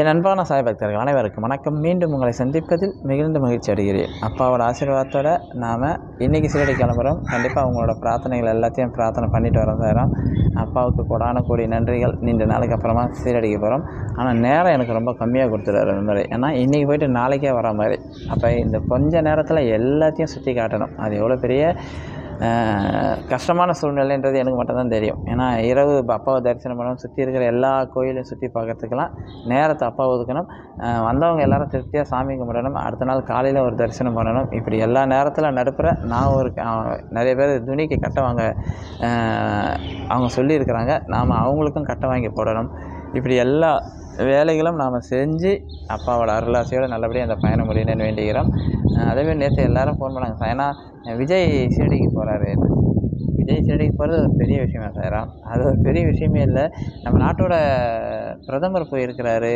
என் அன்பான சாய் பக்தர்கள் அனைவருக்கும் வணக்கம். மீண்டும் உங்களை சந்திப்பதில் மிகுந்த மகிழ்ச்சி அடைகிறேன். அப்பாவோட ஆசீர்வாதத்தோட நாம் இன்றைக்கி சீரடி கிளம்புறோம். கண்டிப்பாக அவங்களோட பிரார்த்தனைகள் எல்லாத்தையும் பிரார்த்தனை பண்ணிட்டு வர தரோம் அப்பாவுக்கு கொடான கூடிய நன்றிகள் நீண்ட நாளைக்கு அப்புறமா சீரடிக்கு போகிறோம் ஆனால் நேரம் எனக்கு ரொம்ப கம்மியாக கொடுத்துருவாரு இந்த மாதிரி. ஏன்னா இன்றைக்கி போயிட்டு நாளைக்கே வர மாதிரி. அப்போ இந்த கொஞ்ச நேரத்தில் எல்லாத்தையும் சுற்றி காட்டணும். அது எவ்வளோ பெரிய கஷ்டமான சூழ்நிலைன்றது எனக்கு மட்டும்தான் தெரியும். ஏன்னா இரவு அப்பாவை தரிசனம் பண்ணணும் சுற்றி இருக்கிற எல்லா கோயிலையும் சுற்றி பார்க்கறதுக்கெல்லாம் நேரத்தை அப்பா ஒதுக்கணும். வந்தவங்க எல்லாரும் திருப்தியாக சாமி கும்பிடணும். அடுத்த நாள் காலையில் ஒரு தரிசனம் பண்ணணும். இப்படி எல்லா நேரத்தில் நடுப்புற நான் ஒரு நிறைய பேர் துணிக்கு கட்டை வாங்க அவங்க சொல்லியிருக்கிறாங்க. நாம் அவங்களுக்கும் கட்ட வாங்கி போடணும். இப்படி எல்லா வேலைகளும் நாம் செஞ்சு அப்பாவோட அருளாசையோடு நல்லபடியாக அந்த பயணம் முடியணும்னு வேண்டிக்கிறோம். அதேமாதிரி நேற்று எல்லாரும் ஃபோன் பண்ணாங்க. ஏன்னா விஜய் ஷீரடிக்கு போகிறாரு விஜய் ஷீரடிக்கு போகிறது ஒரு பெரிய விஷயமா சார். அது ஒரு பெரிய விஷயமே இல்லை. நம்ம நாட்டோட பிரதமர் போயிருக்கிறாரு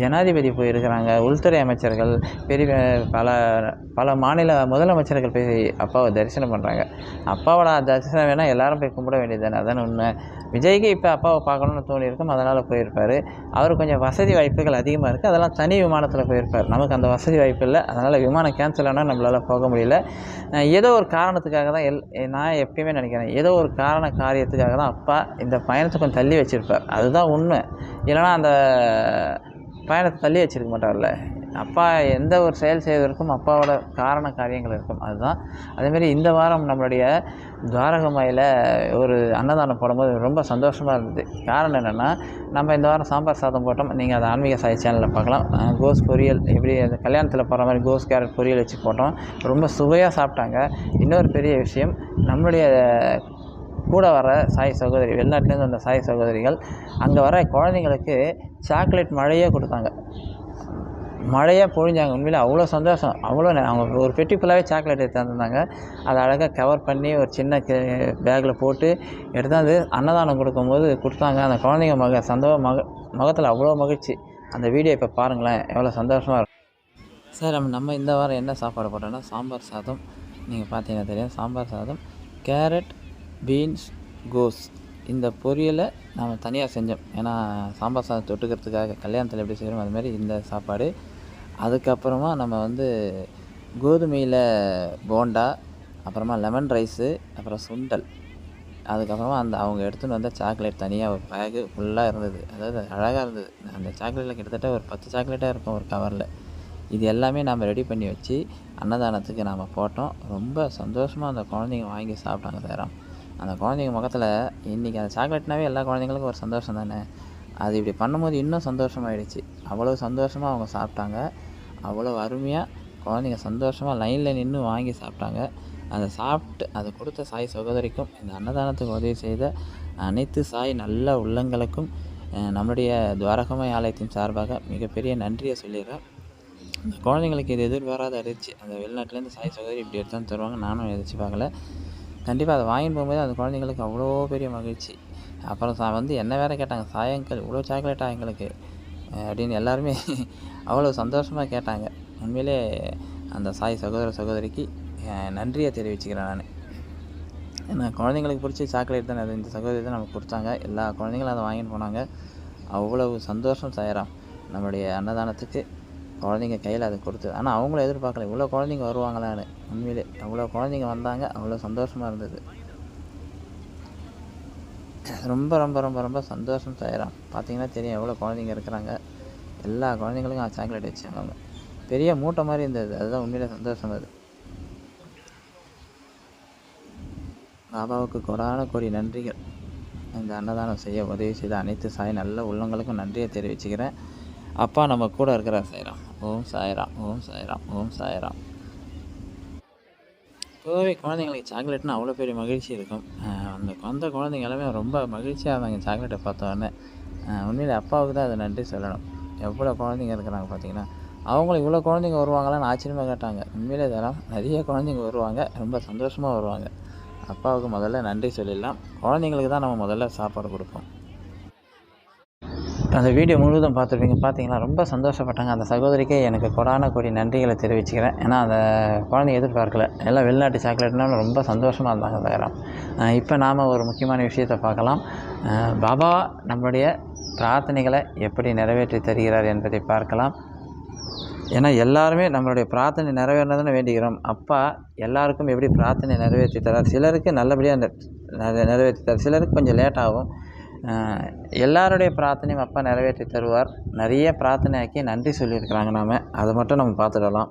ஜனாதிபதி போயிருக்கிறாங்க உள்துறை அமைச்சர்கள் பெரிய பல பல மாநில முதலமைச்சர்கள் போய் அப்பாவை தரிசனம் பண்ணுறாங்க அப்பாவோட தரிசனம் வேணால் எல்லாரும் போய் கும்பிட வேண்டியது தானே அதானே உண்மை. விஜய்க்கு இப்போ அப்பாவை பார்க்கணுன்னு தோணியிருக்கும் அதனால் போயிருப்பார். அவர் கொஞ்சம் வசதி வாய்ப்புகள் அதிகமாக இருக்குது அதெல்லாம் தனி விமானத்தில் போயிருப்பார். நமக்கு அந்த வசதி வாய்ப்பு இல்லை அதனால் விமானம் கேன்சல் ஆனால் நம்மளால் போக முடியல. ஏதோ ஒரு காரணத்துக்காக தான் எல் நான் எப்பயுமே நினைக்கிறேன். ஏதோ ஒரு காரண காரியத்துக்காக தான் அப்பா இந்த பயணத்தை கொஞ்சம் தள்ளி வச்சுருப்பார். அதுதான் உண்மை. இல்லைன்னா அந்த பயணத்தை தள்ளி வச்சுருக்க மாட்டார்ல. அப்பா எந்த ஒரு செயல் செய்வதற்கும் அப்பாவோட காரண காரியங்கள் இருக்கும். அதுதான். அதேமாரி இந்த வாரம் நம்மளுடைய துவாரகமாயில் ஒரு அன்னதானம் போடும்போது ரொம்ப சந்தோஷமாக இருந்தது. காரணம் என்னென்னா நம்ம இந்த வாரம் சாம்பார் சாதம் போட்டோம். நீங்கள் அதை ஆன்மீக சாய் சேனலில் பார்க்கலாம். கோஸ் பொரியல் எப்படி அந்த கல்யாணத்தில் போகிற மாதிரி கோஸ் கேரட் பொரியல் வச்சு போட்டோம். ரொம்ப சுவையாக சாப்பிட்டாங்க. இன்னொரு பெரிய விஷயம் நம்மளுடைய கூட வர சாய் சகோதரி வெளிநாட்டிலேருந்து வந்த சாய் சகோதரிகள் அங்கே வர குழந்தைங்களுக்கு சாக்லேட் மழையே கொடுத்தாங்க. மழையாக பொழிஞ்சாங்க. உண்மையில் அவ்வளோ சந்தோஷம். அவ்வளோ அவங்க ஒரு பெட்டி ஃபுல்லாகவே சாக்லேட் எடுத்து தந்துருந்தாங்க. அதை அழகாக கவர் பண்ணி ஒரு சின்ன பேக்கில் போட்டு எடுத்தாந்து அன்னதானம் கொடுக்கும்போது கொடுத்தாங்க. அந்த குழந்தைங்க மக சந்தோ மக முகத்தில் அவ்வளோ மகிழ்ச்சி. அந்த வீடியோ இப்போ பாருங்களேன். எவ்வளோ சந்தோஷமாக இருக்கும் சார் நம்ம நம்ம இந்த வாரம் என்ன சாப்பாடு போட்டோம்னா சாம்பார் சாதம். நீங்கள் பார்த்தீங்கன்னா தெரியும். சாம்பார் சாதம் கேரட் பீன்ஸ் கோஸ் இந்த பொரியலை நாம் தனியாக செஞ்சோம். ஏன்னா சாம்பார் சாதம் தொட்டுக்கிறதுக்காக கல்யாணத்தில் எப்படி செய்கிறோம் அது மாதிரி இந்த சாப்பாடு அதுக்கப்புறமா நம்ம வந்து கோதுமையில் போண்டா அப்புறமா லெமன் ரைஸு அப்புறம் சுண்டல். அதுக்கப்புறமா அந்த அவங்க எடுத்துன்னு வந்த சாக்லேட் தனியாக ஒரு பேக்கு ஃபுல்லாக இருந்தது. அதாவது அழகாக இருந்தது. அந்த சாக்லேட்டில் கிட்டத்தட்ட ஒரு பத்து சாக்லேட்டாக இருக்கும் ஒரு கவரில் இது எல்லாமே நாம் ரெடி பண்ணி வச்சு அன்னதானத்துக்கு நாம் போட்டோம். ரொம்ப சந்தோஷமாக அந்த குழந்தைங்க வாங்கி சாப்பிட்டாங்க சேரம் அந்த குழந்தைங்க முகத்தில் இன்றைக்கி அந்த சாக்லேட்னாவே எல்லா குழந்தைங்களுக்கும் ஒரு சந்தோஷம் தானே? அது இப்படி பண்ணும்போது இன்னும் சந்தோஷமாயிடுச்சு. அவ்வளோ சந்தோஷமாக அவங்க சாப்பிட்டாங்க. அவ்வளோ அருமையாக குழந்தைங்க சந்தோஷமாக லைனில் நின்று வாங்கி சாப்பிட்டாங்க. அதை சாப்பிட்டு அதை கொடுத்த சாய் சகோதரிக்கும் இந்த அன்னதானத்துக்கு உதவி செய்த அனைத்து சாய் நல்ல உள்ளங்களுக்கும் நம்மளுடைய துவாரகமாய் ஆலயத்தின் சார்பாக மிகப்பெரிய நன்றியை சொல்லிடுறேன். அந்த குழந்தைங்களுக்கு இது எதிர்பாராத அரிச்சு அந்த வெளிநாட்டிலேருந்து சாய் சகோதரி இப்படி எடுத்து தருவாங்க. நானும் எதிர்ச்சி பார்க்கல. கண்டிப்பாக அதை வாங்கிட்டு போகும்போது அந்த குழந்தைங்களுக்கு அவ்வளோ பெரிய மகிழ்ச்சி. அப்புறம் சா வந்து என்ன வேறு கேட்டாங்க? சாயங்கள் இவ்வளோ சாக்லேட்டா எங்களுக்கு. அப்படின்னு எல்லாருமே அவ்வளோ சந்தோஷமாக கேட்டாங்க. உண்மையிலே அந்த சாய் சகோதர சகோதரிக்கு நன்றியை தெரிவிச்சுக்கிறேன் நான். ஏன்னா குழந்தைங்களுக்கு பிடிச்ச சாக்லேட் தானே அது இந்த சகோதரி தான் நமக்கு கொடுத்தாங்க. எல்லா குழந்தைங்களும் அதை வாங்கிட்டு போனாங்க. அவ்வளவு சந்தோஷம் சாயிரம். நம்மளுடைய அன்னதானத்துக்கு குழந்தைங்க கையில் அதை கொடுத்து ஆனால் அவங்களும் எதிர்பார்க்கல. இவ்வளோ குழந்தைங்க வருவாங்களான்னு. உண்மையிலே அவ்வளோ குழந்தைங்க வந்தாங்க. அவ்வளோ சந்தோஷமாக இருந்தது. ரொம்ப ரொம்ப ரொம்ப ரொம்ப சந்தோஷம் செய்கிறான் பார்த்தீங்கன்னா தெரியும் எவ்வளோ குழந்தைங்க இருக்கிறாங்க. எல்லா குழந்தைங்களுக்கும் சாக்லேட் வச்சாங்க அவங்க. பெரிய மூட்டை மாதிரி இருந்தது. அதுதான் உண்மையில் சந்தோஷம் அது. பாபாவுக்கு கொடான கோடி நன்றிகள். இந்த அன்னதானம் செய்ய உதவி செய்த அனைத்து சாய் நல்ல உள்ளங்களுக்கும் நன்றியை தெரிவிச்சுக்கிறேன். அப்பா நம்ம கூட இருக்கிறார் சாய்ராம் ஓம் சாய்ராம் ஓம் சாய்ராம் ஓம் சாய்ராம் பொதுவே குழந்தைங்களுக்கு சாக்லேட்னா அவ்வளோ பெரிய மகிழ்ச்சி இருக்கும். அந்த அந்த குழந்தைங்க எல்லாமே ரொம்ப மகிழ்ச்சியாக இருந்தாங்க சாக்லேட்டை பார்த்த உண்மையில் அப்பாவுக்கு தான் அதை நன்றி சொல்லணும். எவ்வளோ குழந்தைங்க இருக்கிறாங்க பார்த்தீங்கன்னா அவங்களும் இவ்வளோ குழந்தைங்க வருவாங்களான்னு ஆச்சரியமாக கேட்டாங்க. உண்மையிலே தரம் நிறைய குழந்தைங்க வருவாங்க ரொம்ப சந்தோஷமாக வருவாங்க. அப்பாவுக்கு முதல்ல நன்றி சொல்லிடலாம். குழந்தைங்களுக்கு தான் நம்ம முதல்ல சாப்பாடு கொடுப்போம். அந்த வீடியோ முழுவதும் பார்த்துருப்பீங்க பார்த்தீங்களா? ரொம்ப சந்தோஷப்பட்டாங்க. அந்த சகோதரிக்கே எனக்கு கொடான கோடி நன்றிகளை தெரிவிச்சுக்கிறேன். ஏன்னா அந்த குழந்தை எதிர்பார்க்கல. எல்லாம் வெளிநாட்டு சாக்லேட்னாலும் ரொம்ப சந்தோஷமாக இருந்தாங்க தயாரம் இப்போ நாம் ஒரு முக்கியமான விஷயத்தை பார்க்கலாம். பாபா நம்மளுடைய பிரார்த்தனைகளை எப்படி நிறைவேற்றி தருகிறார் என்பதை பார்க்கலாம். ஏன்னா எல்லாருமே நம்மளுடைய பிரார்த்தனை நிறைவேறணும்னு வேண்டிக்கிறோம். அப்பா எல்லாருக்கும் எப்படி பிரார்த்தனை நிறைவேற்றி தரார்? சிலருக்கு நல்லபடியாக அந்த நிறைவேற்றி தரார். சிலருக்கு கொஞ்சம் லேட் ஆகும் எல்லாருடைய பிரார்த்தனையும் அப்பா நிறைவேற்றி தருவார். நிறைய பிரார்த்தனை ஆக்கி நன்றி சொல்லியிருக்கிறாங்க நாம். அதை மட்டும் நம்ம பார்த்துடலாம்.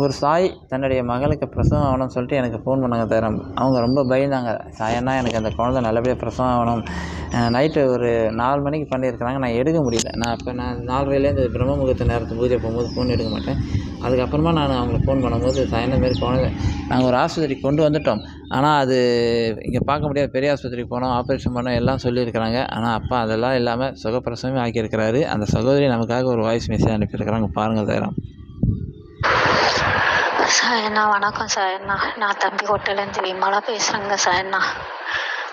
ஒரு சாய் தன்னுடைய மகளுக்கு பிரசவம் ஆகணும்னு சொல்லிட்டு எனக்கு ஃபோன் பண்ணாங்க தரம் அவங்க ரொம்ப பயந்தாங்க. சாயன்னா எனக்கு அந்த குழந்தை நல்லபடியாக பிரசவம் ஆகணும். நைட்டு ஒரு நாலு மணிக்கு பண்ணியிருக்கிறாங்க. நான் எடுக்க முடியல. நான் அப்போ நான் நாலரைலேருந்து பிரம்ம முகூர்த்த நேரத்து பூஜை போகும்போது ஃபோன் எடுக்க மாட்டேன். அதுக்கப்புறமா நான் அவங்களுக்கு ஃபோன் பண்ணும்போது சாயந்தரம் மாரி குழந்தை நாங்கள் ஒரு ஆஸ்பத்திரிக்கு கொண்டு வந்துட்டோம். ஆனால் அது இங்கே பார்க்க முடியாது பெரிய ஆஸ்பத்திரிக்கு போனோம் ஆப்ரேஷன் பண்ணோம் எல்லாம் சொல்லியிருக்கிறாங்க. ஆனால் அப்பா அதெல்லாம் இல்லாமல் சுகப்பிரசவமே ஆக்கியிருக்கிறாரு. அந்த சகோதரி நமக்காக ஒரு வாய்ஸ் மெசேஜ் அனுப்பியிருக்கிறாங்க. பாருங்கள் தரம் சாயண்ணா வணக்கம் சாயண்ணா நான் தம்பி ஹோட்டலேருந்து விமலா பேசுகிறேங்க சாயண்ணா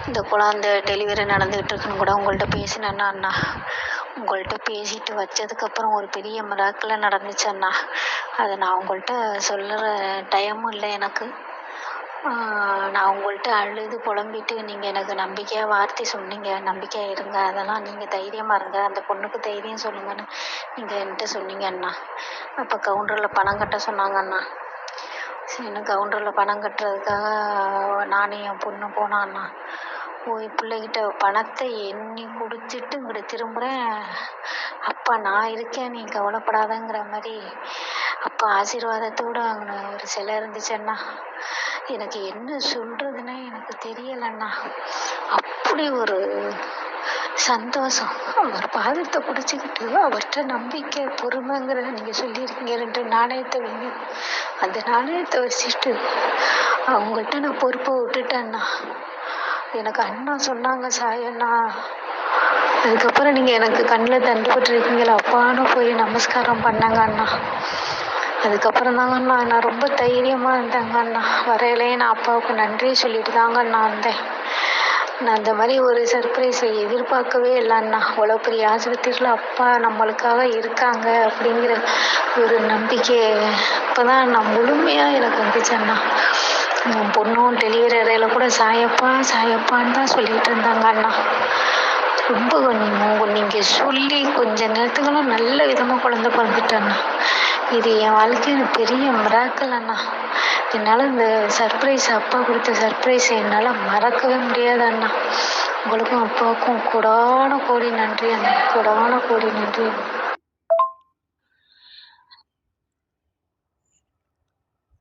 இந்த குழந்தை டெலிவரி நடந்துக்கிட்டு இருக்குன்னு கூட உங்கள்கிட்ட பேசினேன்னா அண்ணா. உங்கள்கிட்ட பேசிட்டு வச்சதுக்கப்புறம் ஒரு பெரிய மிராக்கில் நடந்துச்சு அண்ணா. அதை நான் உங்கள்கிட்ட சொல்லுற டைமும் இல்லை எனக்கு. நான் உங்கள்கிட்ட அழுது புலம்பிட்டு நீங்கள் எனக்கு நம்பிக்கையாக வார்த்தை சொன்னீங்க. நம்பிக்கையாக இருங்க. அதெல்லாம் நீங்கள் தைரியமாக இருங்க. அந்த பொண்ணுக்கு தைரியம் சொல்லுங்கன்னு நீங்கள் என்கிட்ட சொன்னீங்க அண்ணா. அப்போ கவுண்டரில் பணம் கட்ட சொன்னாங்க அண்ணா. சரின்னு கவுண்டரில் பணம் கட்டுறதுக்காக நானும் என் பொண்ணும் அண்ணா. போய் பிள்ளைகிட்ட பணத்தை எண்ணி கொடுத்துட்டு இங்கிட்ட திரும்புகிறேன் அப்பா நான் இருக்கேன். நீ கவலைப்படாதங்கிற மாதிரி அப்பா ஆசீர்வாதத்தோடு அங்கே ஒரு சிலை இருந்துச்சண்ணா எனக்கு என்ன சொல்கிறதுனே எனக்கு தெரியலண்ணா. அப்படி ஒரு சந்தோஷம். அவர் பாதத்தை பிடிச்சிக்கிட்டு அவர்கிட்ட நம்பிக்கை பொறுமைங்கிற நீங்கள் சொல்லியிருக்கீங்க. ரெண்டு நாணயத்தை வைங்க. அந்த நாணயத்தை வச்சுட்டு அவங்கள்ட்ட நான் பொறுப்பை விட்டுட்டேண்ணா. எனக்கு அண்ணா சொன்னாங்க சாயண்ணா. அதுக்கப்புறம் நீங்கள் எனக்கு கண்ணில் தண்டுபட்டுருக்கீங்களா அப்பான்னு போய் நமஸ்காரம் பண்ணாங்க அண்ணா. அதுக்கப்புறம் தாங்க அண்ணா. நான் ரொம்ப தைரியமாக இருந்தேங்க அண்ணா. வரையிலே நான் அப்பாவுக்கு நன்றி சொல்லிட்டு தாங்க அண்ணா வந்தேன். நான் அந்த மாதிரி ஒரு சர்ப்ரைஸை எதிர்பார்க்கவே இல்லை அண்ணா. அவ்வளோ பெரிய ஆஸ்பத்திரியில் அப்பா நம்மளுக்காக இருக்காங்க அப்படிங்கிற ஒரு நம்பிக்கை இப்போ தான் நான் முழுமையாக எனக்கு வந்துச்சேண்ணா என் பொண்ணும் டெலிவரி அறையில் கூட சாயப்பா சாயப்பான்னு தான் சொல்லிட்டு இருந்தாங்க அண்ணா. ரொம்ப நீங்கள் நீங்கள் சொல்லி கொஞ்ச நேரத்துக்கெல்லாம் நல்ல விதமாக குழந்த பிறந்துட்டேண்ணா இது என் வாழ்க்கையில் பெரிய மிராக்கள் அண்ணா. என்னால் இந்த சர்ப்ரைஸ் அப்பா கொடுத்த சர்ப்ரைஸ் என்னால் மறக்கவே முடியாது அண்ணா. உங்களுக்கும் அப்பாவுக்கும் கொடான கோடி நன்றி அண்ணா. கொடான கோடி நன்றி.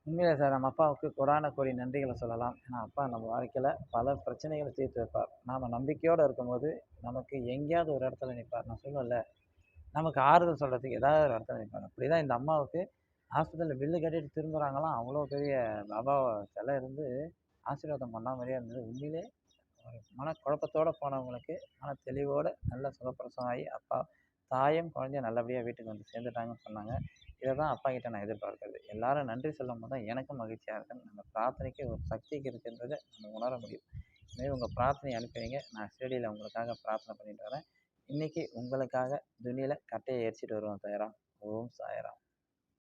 உண்மையில சார் நம்ம அப்பாவுக்கு கொடான கோடி நன்றிகளை சொல்லலாம். ஏன்னா அப்பா நம்ம வாழ்க்கையில் பல பிரச்சனைகளை தீர்த்து வைப்பார். நாம் நம்பிக்கையோடு இருக்கும்போது நமக்கு எங்கேயாவது ஒரு இடத்துல நிற்பார் நான் சொல்லல. நமக்கு ஆறுதல் சொல்கிறதுக்கு ஏதாவது ஒரு அர்த்தம் நிற்பார் அப்படி தான் இந்த அம்மாவுக்கு ஹாஸ்பிட்டலில் பில்லு கட்டிட்டு திரும்புகிறாங்களாம் அவ்வளோ பெரிய பாபா சிலை இருந்து ஆசீர்வாதம் பண்ண மாதிரியே இருந்தது. உண்மையிலே ஒரு மனக்குழப்பத்தோடு போனவங்களுக்கு மன தெளிவோடு நல்ல சுகப்பிரசவம் ஆகி அப்பா தாயும் குழந்தையும் நல்லபடியாக வீட்டுக்கு வந்து சேர்ந்துட்டாங்கன்னு சொன்னாங்க. இதை தான் அப்பா கிட்ட நான் எதிர்பார்க்கறது. எல்லாரும் நன்றி சொல்லும் போது தான் எனக்கும் மகிழ்ச்சியாக இருக்குன்னு நம்ம பிரார்த்தனைக்கு ஒரு சக்திக்கு இருக்குன்றதை நம்ம உணர முடியும். எனவே உங்கள் பிரார்த்தனை அனுப்புவீங்க. நான் ஸ்டேடியில் உங்களுக்காக பிரார்த்தனை பண்ணிட்டு வரேன். இன்றைக்கி உங்களுக்காக துணியில் கட்டையை எரிச்சிட்டு வருவோம் சாயராம். ஓம் சாயராம்.